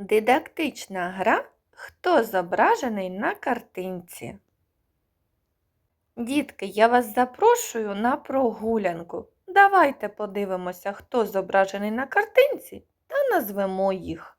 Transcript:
Дидактична гра Хто зображений на картинці? Дітки, я вас запрошую на прогулянку. Давайте подивимося, хто зображений на картинці та назвемо їх.